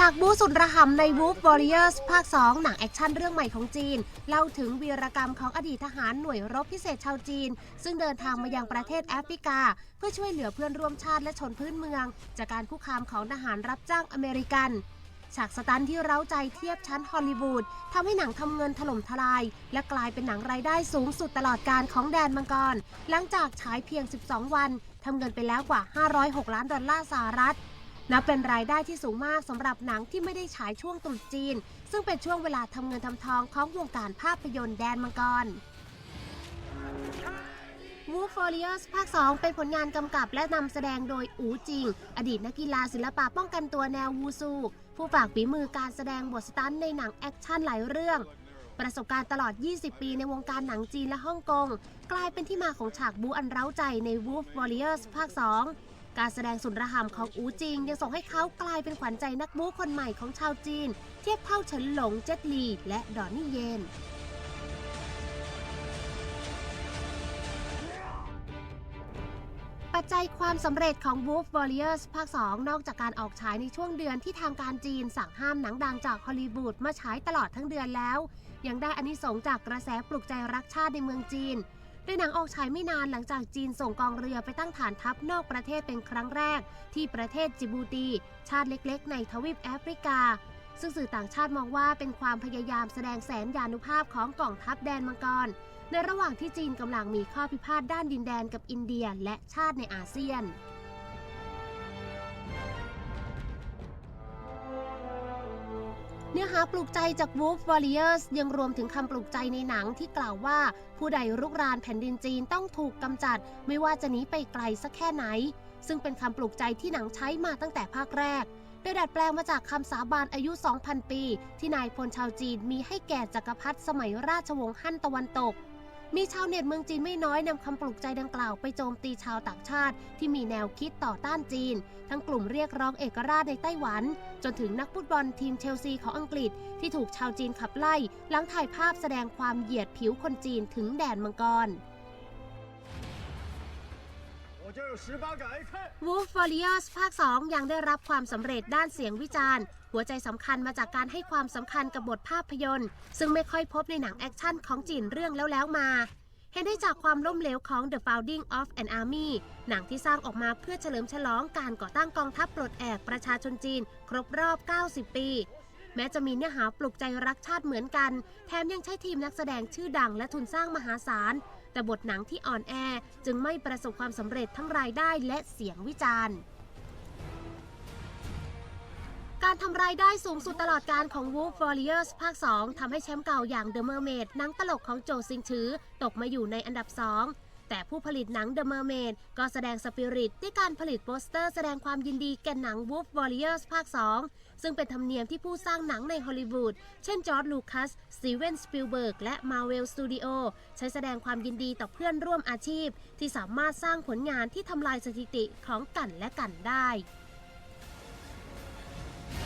ฉากบู๊สุดระห่ำใน Wolf Warriors ภาค 2 หนังแอคชั่นเรื่องใหม่ของจีน เล่าถึงวีรกรรมของอดีตทหารหน่วยรบพิเศษชาวจีน ซึ่งเดินทางมายังประเทศแอฟริกา เพื่อช่วยเหลือเพื่อนร่วมชาติและชนพื้นเมือง จากการคุกคามของทหารรับจ้างอเมริกัน ฉากสตันท์ที่เร้าใจเทียบชั้นฮอลลีวูดทำให้หนังทำเงินถล่มทลาย และกลายเป็นหนังรายได้สูงสุดตลอดการของแดนมังกร หลังจากฉายเพียง 12 วันทำเงินไปแล้วกว่า 506 ล้านดอลลาร์สหรัฐ นับเป็นรายได้ที่สูงมากสำหรับหนังที่ไม่ได้ฉายช่วงตรุษจีน ซึ่งเป็นช่วงเวลาทำเงินทำทองของวงการภาพยนตร์แดนมังกร Wolf Warriors ภาค 2 เป็นผลงานกำกับและนำแสดงโดยอูจิง อดีตนักกีฬาศิลปะป้องกันตัวแนววูซู ผู้ฝากฝีมือการแสดงบทสตันในหนังแอคชั่นหลายเรื่อง ประสบการณ์ตลอด 20 ปีในวงการหนังจีนและฮ่องกง กลายเป็นที่มาของฉากบูอันเร้าใจใน Wolf Warriors ภาค 2 การแสดงสุดระห่ำของอูจิง ยังส่งให้เขากลายเป็นขวัญใจนักบู๊คนใหม่ของชาวจีน เทียบเท่าเฉินหลงเจ็ตลี และดอนนี่เยนปัจจัยความสำเร็จของ Wolf Warriors ภาค 2 นอกจากการออกฉายในช่วงเดือนที่ทางการจีนสั่งห้ามหนังดังจากฮอลลีวูดมาฉายตลอดทั้งเดือนแล้ว ยังได้อานิสงส์จากกระแสปลุกใจรักชาติในเมืองจีน โดยหนังออกฉายไม่นานหลังจากจีนส่งกองเรือไปตั้งฐานทัพนอกประเทศเป็นครั้งแรก ที่ประเทศจิบูตี ชาติเล็กๆ ในทวีปแอฟริกา ซึ่งสื่อต่างชาติมองว่าเป็นความพยายามแสดงแสนยานุภาพของกองทัพแดนมังกร ในระหว่างที่จีนกำลังมีข้อพิพาทด้านดินแดนกับอินเดียและชาติในอาเซียน เนื้อหาปลุกใจจาก Wolf Warriors ยังรวมถึงคำปลุกใจในหนังที่กล่าวว่า ผู้ใดรุกรานแผ่นดินจีนต้องถูกกำจัด ไม่ว่าจะหนีไปไกลสักแค่ไหน ซึ่งเป็นคำปลุกใจที่หนังใช้มาตั้งแต่ภาคแรก โดยดัดแปลงมาจากคำสาบานอายุ 2,000 ปี ที่นายพลชาวจีนมีให้แก่จักรพรรดิสมัยราชวงศ์ฮั่นตะวันตก มีชาวเน็ตเมืองจีนไม่น้อยนำคำปลุกใจดังกล่าวไปโจมตีชาวต่างชาติ ที่มีแนวคิดต่อต้านจีน ทั้งกลุ่มเรียกร้องเอกราชในไต้หวัน จนถึงนักฟุตบอลทีมเชลซีของอังกฤษ ที่ถูกชาวจีนขับไล่ หลังถ่ายภาพแสดงความเหยียดผิวคนจีนถึงแดนมังกร วูฟฟอริเอสภาค 2 ยังได้รับความสำเร็จด้านเสียงวิจารณ์ หัวใจสำคัญมาจากการให้ความสำคัญกับบทภาพยนตร์ ซึ่งไม่ค่อยพบในหนังแอคชั่นของจีนเรื่องแล้วแล้วมาเห็นได้จากความล่มเหลวของ The Founding of an Army หนังที่สร้างออกมาเพื่อเฉลิมฉลองการก่อตั้งกองทัพปลดแอกประชาชนจีน ครบรอบ 90 ปี แม้จะมีเนื้อหาปลุกใจรักชาติเหมือนกัน แถมยังใช้ทีมนักแสดงชื่อดังและทุนสร้างมหาศาล แต่บทหนังที่อ่อนแอจึงไม่ประสบความสำเร็จทั้งรายได้และเสียงวิจารณ์ การทำรายได้สูงสุดตลอดการของ Wolf Warriors ภาค 2ทำให้แชมป์เก่าอย่าง The Mermaid หนังตลกของโจซิงชือตกมาอยู่ในอันดับ 2 แต่ผู้ผลิตหนัง The Mermaid ก็แสดงสปิริตด้วยการผลิตโปสเตอร์แสดงความยินดีแก่หนัง Wolf Warriors ภาค 2 ซึ่งเป็นธรรมเนียมที่ผู้สร้างหนังในฮอลลีวูด เช่นจอร์ดลูคัสสตีเวนสปิลเบิร์ก และมาเวลสตูดิโอใช้แสดงความยินดีต่อเพื่อนร่วมอาชีพ ที่สามารถสร้างผลงานที่ทำลายสถิติของกันและกันได้